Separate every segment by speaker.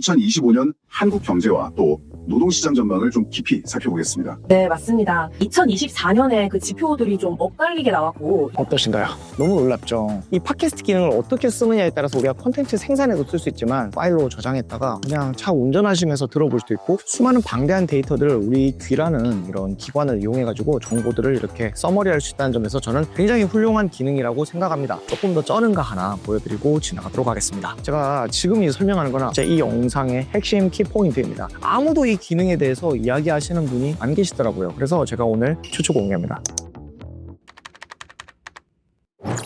Speaker 1: 2025년 한국 경제와 또 노동시장 전망을 좀 깊이 살펴보겠습니다.
Speaker 2: 네, 맞습니다. 2024년에 그 지표들이 좀 엇갈리게 나왔고,
Speaker 3: 어떠신가요? 너무 놀랍죠. 이 팟캐스트 기능을 어떻게 쓰느냐에 따라서 우리가 콘텐츠 생산에도 쓸 수 있지만 파일로 저장했다가 그냥 차 운전하시면서 들어볼 수도 있고 수많은 방대한 데이터들을 우리 귀라는 이런 기관을 이용해가지고 정보들을 이렇게 써머리할 수 있다는 점에서 저는 굉장히 훌륭한 기능이라고 생각합니다. 조금 더 쩌는 거 하나 보여드리고 지나가도록 하겠습니다. 제가 지금 이 설명하는 거는 제이 영상 의 핵심 키포인트입니다. 아무도 이 기능에 대해서 이야기하시는 분이 안 계시더라고요. 그래서 제가 오늘 추측 공개합니다.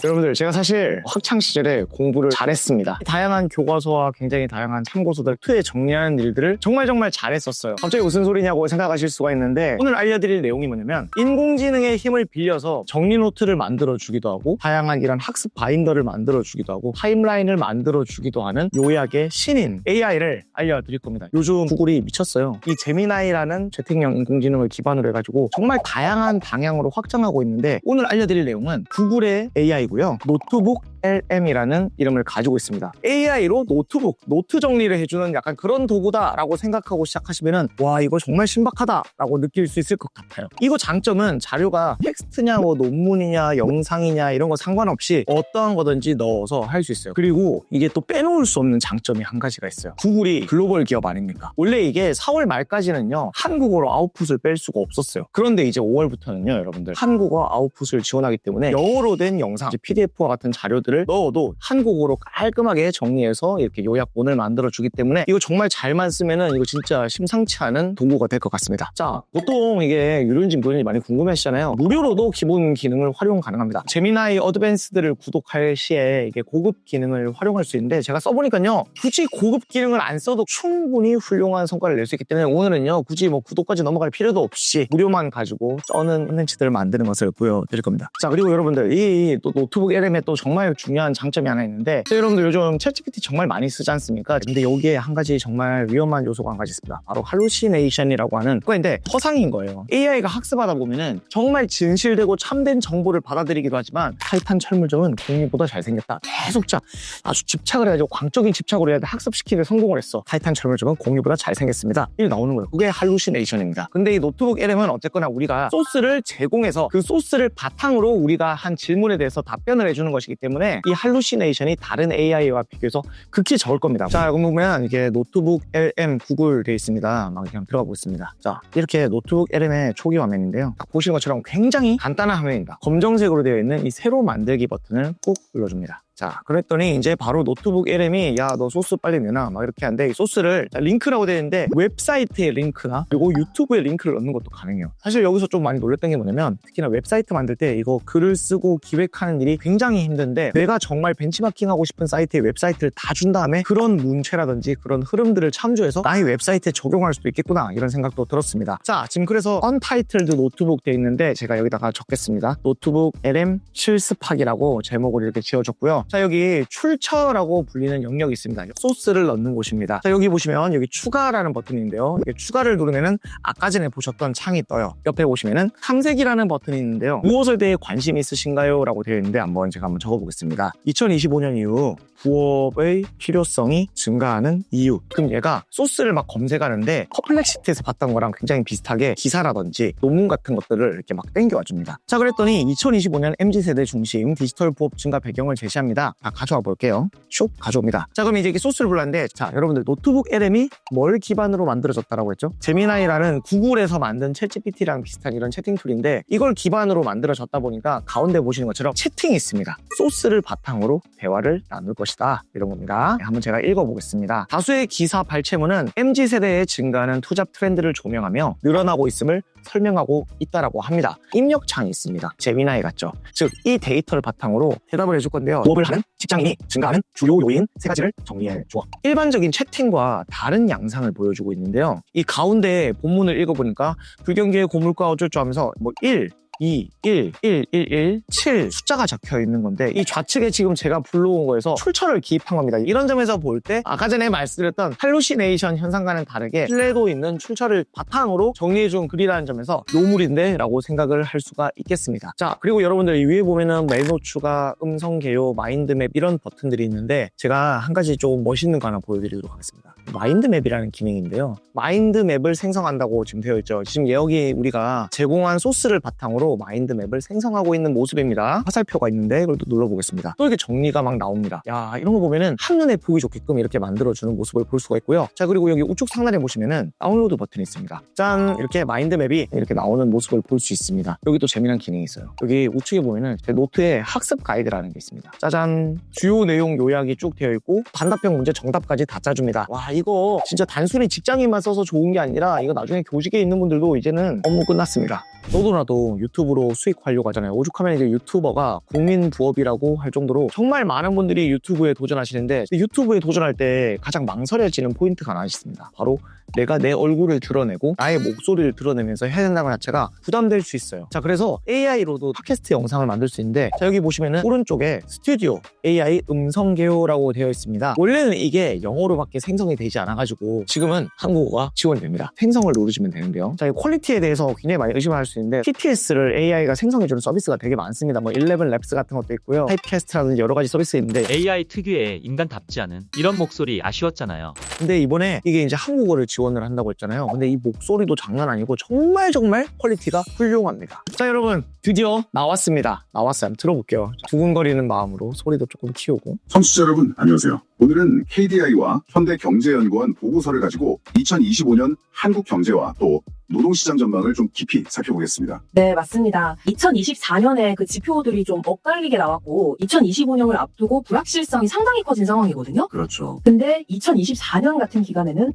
Speaker 3: 여러분들 제가 사실 학창 시절에 공부를 잘했습니다. 다양한 교과서와 굉장히 다양한 참고서들 투에 정리하는 일들을 정말 정말 잘했었어요. 갑자기 무슨 소리냐고 생각하실 수가 있는데 오늘 알려드릴 내용이 뭐냐면 인공지능의 힘을 빌려서 정리 노트를 만들어 주기도 하고 다양한 이런 학습 바인더를 만들어 주기도 하고 타임라인을 만들어 주기도 하는 요약의 신인 AI를 알려드릴 겁니다. 요즘 구글이 미쳤어요. 이 제미나이라는 재택형 인공지능을 기반으로 해가지고 정말 다양한 방향으로 확장하고 있는데 오늘 알려드릴 내용은 구글의 AI고 요. 노트북 LM이라는 이름을 가지고 있습니다. AI로 노트북, 노트 정리를 해주는 약간 그런 도구다라고 생각하고 시작하시면은 와 이거 정말 신박하다라고 느낄 수 있을 것 같아요. 이거 장점은 자료가 텍스트냐 뭐 논문이냐 영상이냐 이런 거 상관없이 어떠한 거든지 넣어서 할 수 있어요. 그리고 이게 또 빼놓을 수 없는 장점이 한 가지가 있어요. 구글이 글로벌 기업 아닙니까? 원래 이게 4월 말까지는요 한국어로 아웃풋을 뺄 수가 없었어요. 그런데 이제 5월부터는요 여러분들 한국어 아웃풋을 지원하기 때문에 영어로 된 영상, PDF와 같은 자료들을 넣어도 한국어로 깔끔하게 정리해서 이렇게 요약본을 만들어 주기 때문에 이거 정말 잘만 쓰면은 이거 진짜 심상치 않은 도구가 될 것 같습니다. 자, 보통 이게 유료인지 무료인지 많이 궁금해하시잖아요. 무료로도 기본 기능을 활용 가능합니다. 제미나이 어드밴스드를 구독할 시에 이게 고급 기능을 활용할 수 있는데 제가 써보니까요. 굳이 고급 기능을 안 써도 충분히 훌륭한 성과를 낼 수 있기 때문에 오늘은요. 굳이 뭐 구독까지 넘어갈 필요도 없이 무료만 가지고 쩌는 콘텐츠들을 만드는 것을 보여드릴 겁니다. 자, 그리고 여러분들 이 또 노트북 LM에 또 정말 중요한 장점이 하나 있는데 자, 여러분들 요즘 챗GPT 정말 많이 쓰지 않습니까? 근데 여기에 한 가지 정말 위험한 요소가 한 가지 있습니다. 바로 할루시네이션이라고 하는 그건데 허상인 거예요. AI가 학습하다 보면은 정말 진실되고 참된 정보를 받아들이기도 하지만 타이탄 철물점은 공유보다 잘생겼다. 계속 자 아주 집착을 해가지고 광적인 집착으로 해야 돼 학습시키는 성공을 했어. 타이탄 철물점은 공유보다 잘생겼습니다. 이게 나오는 거예요. 그게 할루시네이션입니다. 근데 이 노트북 LM은 어쨌거나 우리가 소스를 제공해서 그 소스를 바탕으로 우리가 한 질문에 대해서 답변을 해주는 것이기 때문에 이 할루시네이션이 다른 AI와 비교해서 극히 적을 겁니다. 자, 여기 보면 이게 노트북 LM 구글 되어 있습니다. 막 그냥 들어가 보겠습니다. 자, 이렇게 노트북 LM의 초기 화면인데요. 딱 보시는 것처럼 굉장히 간단한 화면입니다. 검정색으로 되어 있는 이 세로 만들기 버튼을 꾹 눌러줍니다. 자, 그랬더니 이제 바로 노트북 LM이 야, 너 소스 빨리 내놔. 막 이렇게 하는데 이 소스를 자, 링크라고 되어 있는데 웹사이트의 링크나 그리고 유튜브에 링크를 넣는 것도 가능해요. 사실 여기서 좀 많이 놀랬던 게 뭐냐면 특히나 웹사이트 만들 때 이거 글을 쓰고 기획하는 일이 굉장히 힘든데 내가 정말 벤치마킹 하고 싶은 사이트에 웹사이트를 다 준 다음에 그런 문체라든지 그런 흐름들을 참조해서 나의 웹사이트에 적용할 수도 있겠구나 이런 생각도 들었습니다. 자, 지금 그래서 언타이틀드 노트북 되어 있는데 제가 여기다가 적겠습니다. 노트북 LM 실습학이라고 제목을 이렇게 지어줬고요. 자, 여기 출처라고 불리는 영역이 있습니다. 소스를 넣는 곳입니다. 자, 여기 보시면 여기 추가라는 버튼인데요. 이게 추가를 누르면은 아까 전에 보셨던 창이 떠요. 옆에 보시면은 탐색이라는 버튼이 있는데요. 무엇에 대해 관심 있으신가요? 라고 되어 있는데 한번 제가 한번 적어보겠습니다. 2025년 이후 부업의 필요성이 증가하는 이유. 그럼 얘가 소스를 막 검색하는데 퍼플렉시티에서 봤던 거랑 굉장히 비슷하게 기사라든지 논문 같은 것들을 이렇게 막 땡겨와 줍니다. 자, 그랬더니 2025년 MZ세대 중심 디지털 부업 증가 배경을 제시합니다. 아, 가져와 볼게요. 슉 가져옵니다. 자, 그럼 이제 이게 소스를 불렀는데 자, 여러분들 노트북 LM이 뭘 기반으로 만들어졌다라고 했죠? 제미나이라는 구글에서 만든 챗GPT랑 비슷한 이런 채팅 툴인데 이걸 기반으로 만들어졌다 보니까 가운데 보시는 것처럼 채팅이 있습니다. 소스를 바탕으로 대화를 나눌 것이다. 이런 겁니다. 네, 한번 제가 읽어보겠습니다. 다수의 기사 발췌문은 MZ세대의 증가하는 투잡 트렌드를 조명하며 늘어나고 있음을 설명하고 있다라고 합니다. 입력창이 있습니다. 제미나이 같죠? 즉, 이 데이터를 바탕으로 대답을 해줄 건데요. 부업을 하는 직장인이 증가하는 주요 요인 세 가지를 정리해 주어. 일반적인 채팅과 다른 양상을 보여주고 있는데요. 이 가운데 본문을 읽어보니까 불경기의 고물가 어쩔 줄 하면서 뭐 1, 2, 1, 1, 1, 1, 7 숫자가 적혀 있는 건데 이 좌측에 지금 제가 불러온 거에서 출처를 기입한 겁니다. 이런 점에서 볼 때 아까 전에 말씀드렸던 할루시네이션 현상과는 다르게 신뢰도 있는 출처를 바탕으로 정리해준 글이라는 점에서 요물인데 라고 생각을 할 수가 있겠습니다. 자 그리고 여러분들 이 위에 보면은 메모 추가, 음성 개요, 마인드맵 이런 버튼들이 있는데 제가 한 가지 좀 멋있는 거 하나 보여드리도록 하겠습니다. 마인드맵이라는 기능인데요. 마인드맵을 생성한다고 지금 되어 있죠. 지금 여기 우리가 제공한 소스를 바탕으로 마인드맵을 생성하고 있는 모습입니다. 화살표가 있는데 이걸 또 눌러보겠습니다. 또 이렇게 정리가 막 나옵니다. 야 이런 거 보면은 한눈에 보기 좋게끔 이렇게 만들어주는 모습을 볼 수가 있고요. 자 그리고 여기 우측 상단에 보시면은 다운로드 버튼이 있습니다. 짠 이렇게 마인드맵이 이렇게 나오는 모습을 볼 수 있습니다. 여기 또 재미난 기능이 있어요. 여기 우측에 보면은 제 노트에 학습 가이드라는 게 있습니다. 짜잔 주요 내용 요약이 쭉 되어 있고 단답형 문제 정답까지 다 짜줍니다. 와 이거 진짜 단순히 직장인만 써서 좋은 게 아니라 이거 나중에 교직에 있는 분들도 이제는 업무 끝났습니다. 너도나도 유튜브로 수익 하잖아요. 오죽하면 이제 유튜버가 국민 부업이라고 할 정도로 정말 많은 분들이 유튜브에 도전하시는데 유튜브에 도전할 때 가장 망설여지는 포인트가 하나 있습니다. 바로 내가 내 얼굴을 드러내고 나의 목소리를 드러내면서 해야 된다는 것 자체가 부담될 수 있어요. 자, 그래서 AI로도 팟캐스트 영상을 만들 수 있는데 자, 여기 보시면은 오른쪽에 스튜디오 AI 음성 개요라고 되어 있습니다. 원래는 이게 영어로밖에 생성이 되지 않아가지고 지금은 한국어가 지원됩니다. 생성을 누르시면 되는데요. 자, 이 퀄리티에 대해서 굉장히 많이 의심할 수 있는데 TTS를 AI가 생성해주는 서비스가 되게 많습니다. 뭐 11 랩스 같은 것도 있고요. 타입캐스트라든지 여러 가지 서비스 있는데
Speaker 4: AI 특유의 인간답지 않은 이런 목소리 아쉬웠잖아요.
Speaker 3: 근데 이번에 이게 이제 한국어를 지원을 한다고 했잖아요. 근데 이 목소리도 장난 아니고 정말 정말 퀄리티가 훌륭합니다. 자, 여러분 드디어 나왔습니다. 나왔어요. 한번 들어볼게요. 두근거리는 마음으로 소리도 조금 키우고.
Speaker 1: 청취자 여러분 안녕하세요. 오늘은 KDI와 현대경제연구원 보고서를 가지고 2025년 한국 경제와 또 노동시장 전망을 좀 깊이 살펴보겠습니다.
Speaker 2: 네, 맞습니다. 2024년에 그 지표들이 좀 엇갈리게 나왔고 2025년을 앞두고 불확실성이 상당히 커진 상황이거든요.
Speaker 1: 그렇죠.
Speaker 2: 근데 2024년 같은 기간에는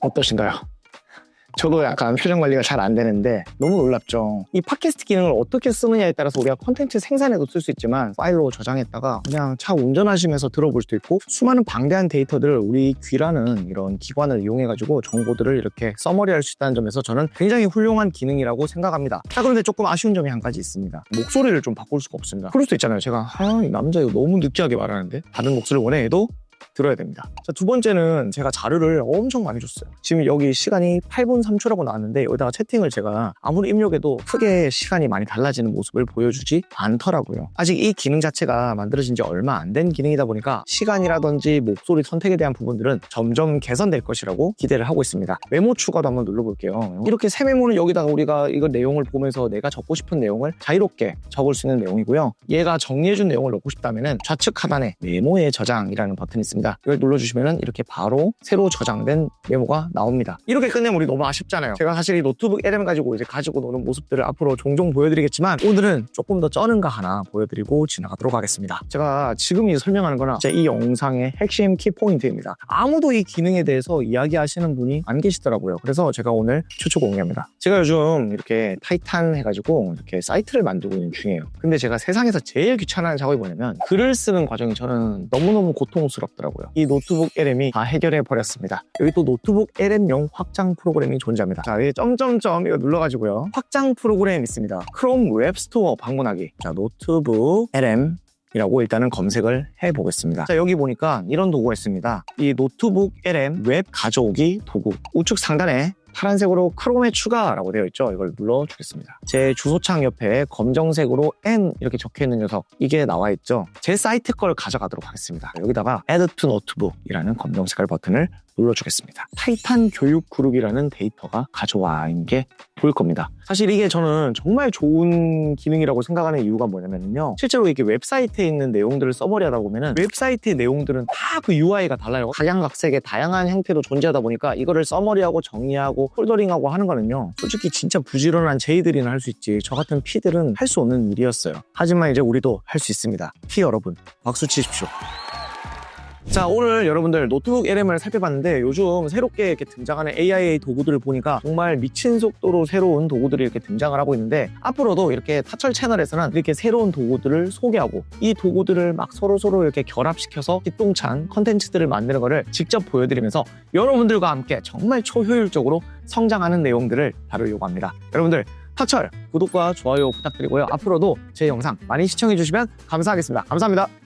Speaker 3: 어떠신가요? 저도 약간 표정 관리가 잘 안 되는데 너무 놀랍죠. 이 팟캐스트 기능을 어떻게 쓰느냐에 따라서 우리가 콘텐츠 생산에도 쓸 수 있지만 파일로 저장했다가 그냥 차 운전하시면서 들어볼 수도 있고 수많은 방대한 데이터들을 우리 귀라는 이런 기관을 이용해가지고 정보들을 이렇게 써머리할 수 있다는 점에서 저는 굉장히 훌륭한 기능이라고 생각합니다. 자 그런데 조금 아쉬운 점이 한 가지 있습니다. 목소리를 좀 바꿀 수가 없습니다. 그럴 수도 있잖아요. 제가 아, 이 남자 이거 너무 느끼하게 말하는데 다른 목소리를 원해 해도 들어야 됩니다. 자, 두 번째는 제가 자료를 엄청 많이 줬어요. 지금 여기 시간이 8분 3초라고 나왔는데 여기다가 채팅을 제가 아무리 입력해도 크게 시간이 많이 달라지는 모습을 보여주지 않더라고요. 아직 이 기능 자체가 만들어진 지 얼마 안 된 기능이다 보니까 시간이라든지 목소리 선택에 대한 부분들은 점점 개선될 것이라고 기대를 하고 있습니다. 메모 추가도 한번 눌러볼게요. 이렇게 새 메모는 여기다가 우리가 이거 내용을 보면서 내가 적고 싶은 내용을 자유롭게 적을 수 있는 내용이고요. 얘가 정리해준 내용을 넣고 싶다면 좌측 하단에 메모의 저장이라는 버튼이 있습니다. 이걸 눌러주시면 이렇게 바로 새로 저장된 메모가 나옵니다. 이렇게 끝내면 우리 너무 아쉽잖아요. 제가 사실 이 노트북 LM 가지고 이제 가지고 노는 모습들을 앞으로 종종 보여드리겠지만 오늘은 조금 더 쩌는 거 하나 보여드리고 지나가도록 하겠습니다. 제가 지금 이 설명하는 거나 이 영상의 핵심 키포인트입니다. 아무도 이 기능에 대해서 이야기하시는 분이 안 계시더라고요. 그래서 제가 오늘 최초 공개합니다. 제가 요즘 이렇게 타이탄 해가지고 이렇게 사이트를 만들고 있는 중이에요. 근데 제가 세상에서 제일 귀찮아하는 작업이 뭐냐면 글을 쓰는 과정이 저는 너무너무 고통스럽더라고요. 이 노트북 LM이 다 해결해 버렸습니다. 여기 또 노트북 LM용 확장 프로그램이 존재합니다. 자, 여기 점점점 이거 눌러가지고요. 확장 프로그램 있습니다. 크롬 웹스토어 방문하기. 자, 노트북 LM 이라고 일단은 검색을 해보겠습니다. 자, 여기 보니까 이런 도구가 있습니다. 이 노트북 LM 웹 가져오기 도구. 우측 상단에 파란색으로 크롬에 추가라고 되어 있죠. 이걸 눌러주겠습니다. 제 주소창 옆에 검정색으로 N 이렇게 적혀 있는 녀석 이게 나와 있죠. 제 사이트 걸 가져가도록 하겠습니다. 여기다가 Add to Notebook이라는 검정 색깔 버튼을 눌러주겠습니다. 타이탄 교육 그룹이라는 데이터가 가져와 있는 게 보일 겁니다. 사실 이게 저는 정말 좋은 기능이라고 생각하는 이유가 뭐냐면요. 실제로 이렇게 웹사이트에 있는 내용들을 써머리하다 보면은 웹사이트의 내용들은 다 그 UI가 달라요. 각양각색의 다양한 형태로 존재하다 보니까 이거를 써머리하고 정리하고 폴더링하고 하는 거는요. 솔직히 진짜 부지런한 제이들이나 할 수 있지. 저 같은 피들은 할 수 없는 일이었어요. 하지만 이제 우리도 할 수 있습니다. 피 여러분, 박수 치십시오. 자 오늘 여러분들 노트북 LM을 살펴봤는데 요즘 새롭게 이렇게 등장하는 AI 도구들을 보니까 정말 미친 속도로 새로운 도구들이 이렇게 등장을 하고 있는데 앞으로도 이렇게 타철 채널에서는 이렇게 새로운 도구들을 소개하고 이 도구들을 막 서로 서로 이렇게 결합시켜서 기똥찬 컨텐츠들을 만드는 거를 직접 보여드리면서 여러분들과 함께 정말 초효율적으로 성장하는 내용들을 다루려고 합니다. 여러분들 타철 구독과 좋아요 부탁드리고요. 앞으로도 제 영상 많이 시청해 주시면 감사하겠습니다. 감사합니다.